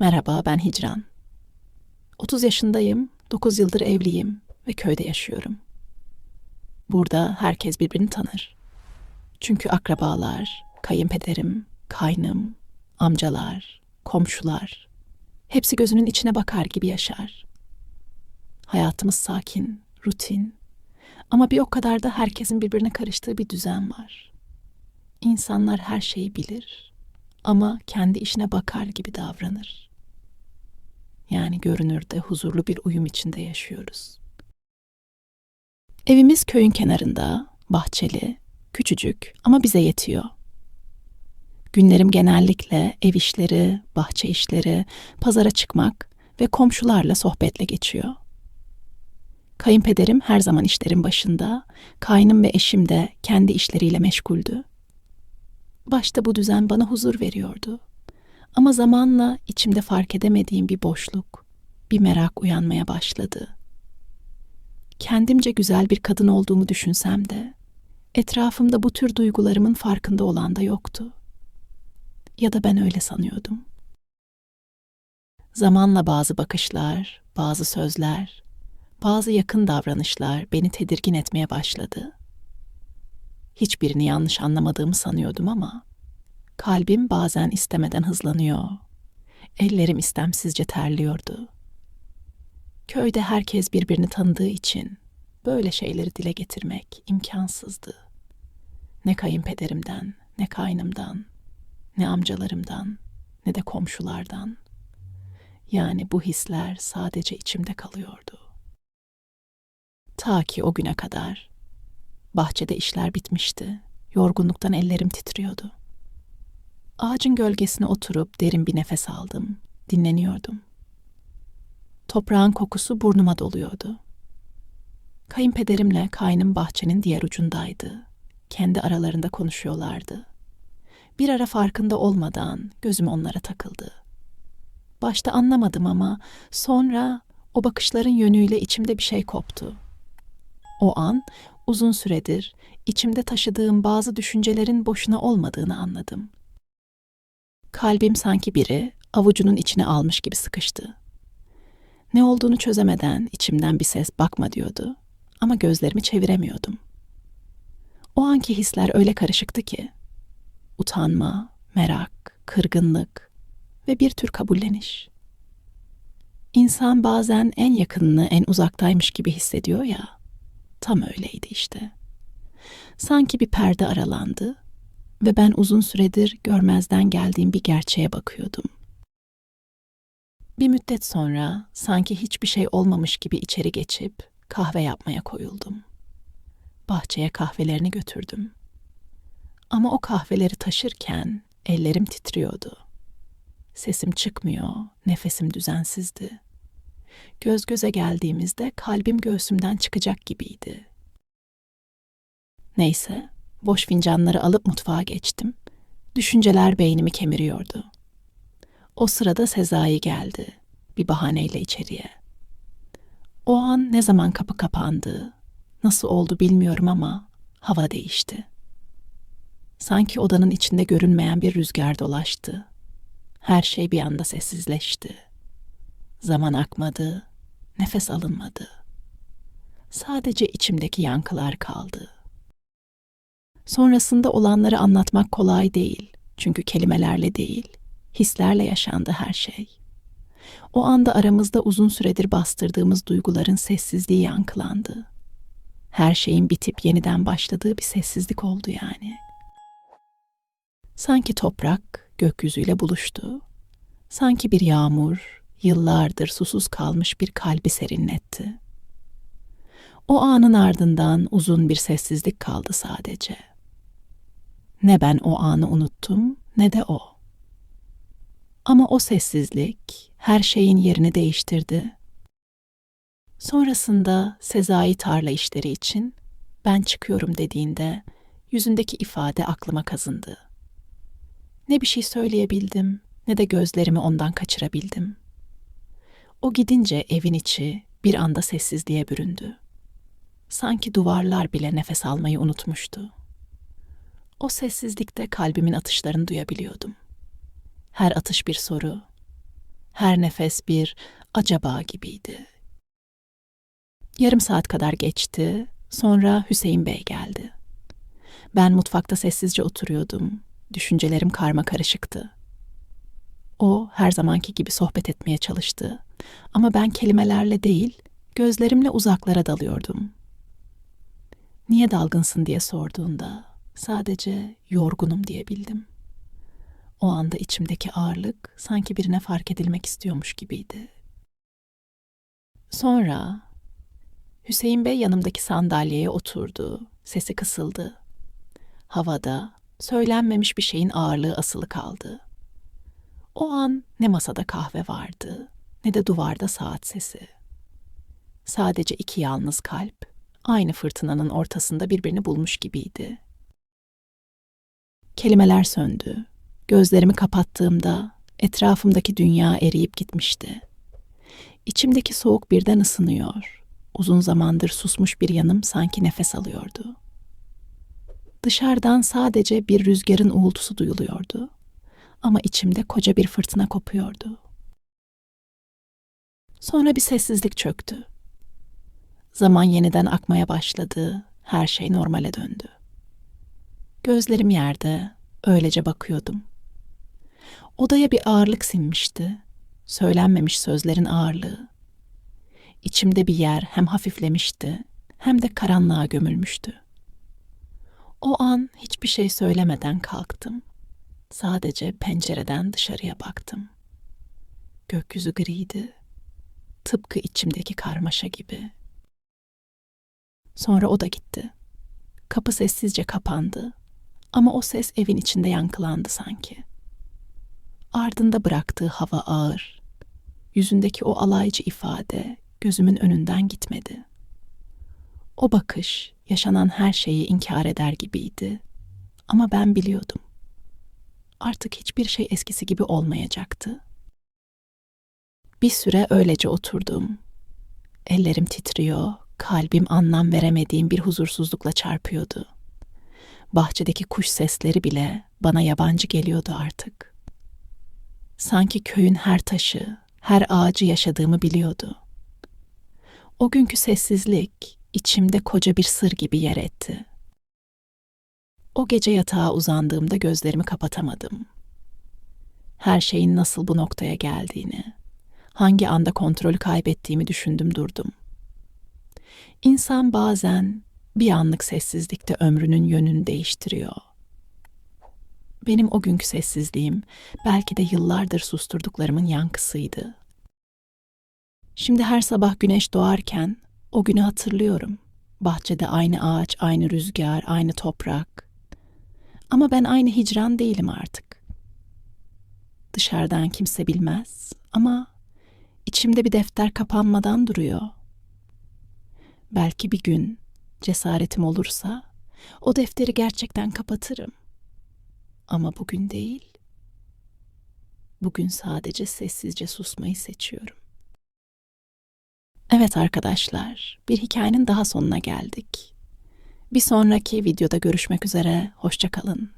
Merhaba, ben Hicran. 30 yaşındayım, 9 yıldır evliyim ve köyde yaşıyorum. Burada herkes birbirini tanır. Çünkü akrabalar, kayınpederim, kaynım, amcalar, komşular hepsi gözünün içine bakar gibi yaşar. Hayatımız sakin, rutin ama bir o kadar da herkesin birbirine karıştığı bir düzen var. İnsanlar her şeyi bilir ama kendi işine bakar gibi davranır. Yani görünürde huzurlu bir uyum içinde yaşıyoruz. Evimiz köyün kenarında, bahçeli, küçücük ama bize yetiyor. Günlerim genellikle ev işleri, bahçe işleri, pazara çıkmak ve komşularla sohbetle geçiyor. Kayınpederim her zaman işlerin başında, kaynım ve eşim de kendi işleriyle meşguldü. Başta bu düzen bana huzur veriyordu. Ama zamanla içimde fark edemediğim bir boşluk, bir merak uyanmaya başladı. Kendimce güzel bir kadın olduğumu düşünsem de etrafımda bu tür duygularımın farkında olan da yoktu. Ya da ben öyle sanıyordum. Zamanla bazı bakışlar, bazı sözler, bazı yakın davranışlar beni tedirgin etmeye başladı. Hiçbirini yanlış anlamadığımı sanıyordum ama kalbim bazen istemeden hızlanıyor. Ellerim istemsizce terliyordu. Köyde herkes birbirini tanıdığı için böyle şeyleri dile getirmek imkansızdı. Ne kayınpederimden, ne kaynımdan, ne amcalarımdan, ne de komşulardan. Yani bu hisler sadece içimde kalıyordu. Ta ki o güne kadar bahçede işler bitmişti. Yorgunluktan ellerim titriyordu. Ağacın gölgesine oturup derin bir nefes aldım. Dinleniyordum. Toprağın kokusu burnuma doluyordu. Kayınpederimle kaynım bahçenin diğer ucundaydı. Kendi aralarında konuşuyorlardı. Bir ara farkında olmadan gözüm onlara takıldı. Başta anlamadım ama sonra o bakışların yönüyle içimde bir şey koptu. O an uzun süredir içimde taşıdığım bazı düşüncelerin boşuna olmadığını anladım. Kalbim sanki biri avucunun içine almış gibi sıkıştı. Ne olduğunu çözemeden içimden bir ses bakma diyordu ama gözlerimi çeviremiyordum. O anki hisler öyle karışıktı ki utanma, merak, kırgınlık ve bir tür kabulleniş. İnsan bazen en yakınını en uzaktaymış gibi hissediyor ya. Tam öyleydi işte. Sanki bir perde aralandı ve ben uzun süredir görmezden geldiğim bir gerçeğe bakıyordum. Bir müddet sonra sanki hiçbir şey olmamış gibi içeri geçip kahve yapmaya koyuldum. Bahçeye kahvelerini götürdüm. Ama o kahveleri taşırken ellerim titriyordu. Sesim çıkmıyor, nefesim düzensizdi. Göz göze geldiğimizde kalbim göğsümden çıkacak gibiydi. Neyse, boş fincanları alıp mutfağa geçtim. Düşünceler beynimi kemiriyordu. O sırada Sezai geldi, bir bahaneyle içeriye. O an ne zaman kapı kapandı, nasıl oldu bilmiyorum ama hava değişti. Sanki odanın içinde görünmeyen bir rüzgar dolaştı. Her şey bir anda sessizleşti. Zaman akmadı, nefes alınmadı. Sadece içimdeki yankılar kaldı. Sonrasında olanları anlatmak kolay değil. Çünkü kelimelerle değil, hislerle yaşandı her şey. O anda aramızda uzun süredir bastırdığımız duyguların sessizliği yankılandı. Her şeyin bitip yeniden başladığı bir sessizlik oldu yani. Sanki toprak gökyüzüyle buluştu. Sanki bir yağmur yıllardır susuz kalmış bir kalbi serinletti. O anın ardından uzun bir sessizlik kaldı sadece. Ne ben o anı unuttum ne de o. Ama o sessizlik her şeyin yerini değiştirdi. Sonrasında Sezai tarla işleri için ben çıkıyorum dediğinde yüzündeki ifade aklıma kazındı. Ne bir şey söyleyebildim ne de gözlerimi ondan kaçırabildim. O gidince evin içi bir anda sessizliğe büründü. Sanki duvarlar bile nefes almayı unutmuştu. O sessizlikte kalbimin atışlarını duyabiliyordum. Her atış bir soru, Her nefes bir acaba gibiydi. Yarım saat kadar geçti, sonra Hüseyin Bey geldi. Ben mutfakta sessizce oturuyordum. Düşüncelerim karma karışıktı. O her zamanki gibi sohbet etmeye çalıştı. Ama ben kelimelerle değil, gözlerimle uzaklara dalıyordum. Niye dalgınsın diye sorduğunda sadece yorgunum diyebildim. O anda içimdeki ağırlık sanki birine fark edilmek istiyormuş gibiydi. Sonra Hüseyin Bey yanımdaki sandalyeye oturdu. Sesi kısıldı. Havada söylenmemiş bir şeyin ağırlığı asılı kaldı. O an ne masada kahve vardı, ne de duvarda saat sesi. Sadece iki yalnız kalp, aynı fırtınanın ortasında birbirini bulmuş gibiydi. Kelimeler söndü. Gözlerimi kapattığımda etrafımdaki dünya eriyip gitmişti. İçimdeki soğuk birden ısınıyor. Uzun zamandır susmuş bir yanım sanki nefes alıyordu. Dışarıdan sadece bir rüzgarın uğultusu duyuluyordu ama içimde koca bir fırtına kopuyordu. Sonra bir sessizlik çöktü. Zaman yeniden akmaya başladı, her şey normale döndü. Gözlerim yerde, öylece bakıyordum. Odaya bir ağırlık sinmişti, söylenmemiş sözlerin ağırlığı. İçimde bir yer hem hafiflemişti, hem de karanlığa gömülmüştü. O an hiçbir şey söylemeden kalktım. Sadece pencereden dışarıya baktım. Gökyüzü griydi. Tıpkı içimdeki karmaşa gibi. Sonra o da gitti. Kapı sessizce kapandı ama o ses evin içinde yankılandı sanki. Ardında bıraktığı hava ağır. Yüzündeki o alaycı ifade gözümün önünden gitmedi. O bakış yaşanan her şeyi inkar eder gibiydi. Ama ben biliyordum artık hiçbir şey eskisi gibi olmayacaktı. Bir süre öylece oturdum. Ellerim titriyor, kalbim anlam veremediğim bir huzursuzlukla çarpıyordu. Bahçedeki kuş sesleri bile bana yabancı geliyordu artık. Sanki köyün her taşı, her ağacı yaşadığımı biliyordu. O günkü sessizlik içimde koca bir sır gibi yer etti. O gece yatağa uzandığımda gözlerimi kapatamadım. Her şeyin nasıl bu noktaya geldiğini, hangi anda kontrolü kaybettiğimi düşündüm durdum. İnsan bazen bir anlık sessizlikte ömrünün yönünü değiştiriyor. Benim o günkü sessizliğim belki de yıllardır susturduklarımın yankısıydı. Şimdi her sabah güneş doğarken o günü hatırlıyorum. Bahçede aynı ağaç, aynı rüzgar, aynı toprak, ama ben aynı hicran değilim artık. Dışarıdan kimse bilmez ama içimde bir defter kapanmadan duruyor. Belki bir gün cesaretim olursa o defteri gerçekten kapatırım. Ama bugün değil. Bugün sadece sessizce susmayı seçiyorum. Evet arkadaşlar, bir hikayenin daha sonuna geldik. Bir sonraki videoda görüşmek üzere, hoşçakalın.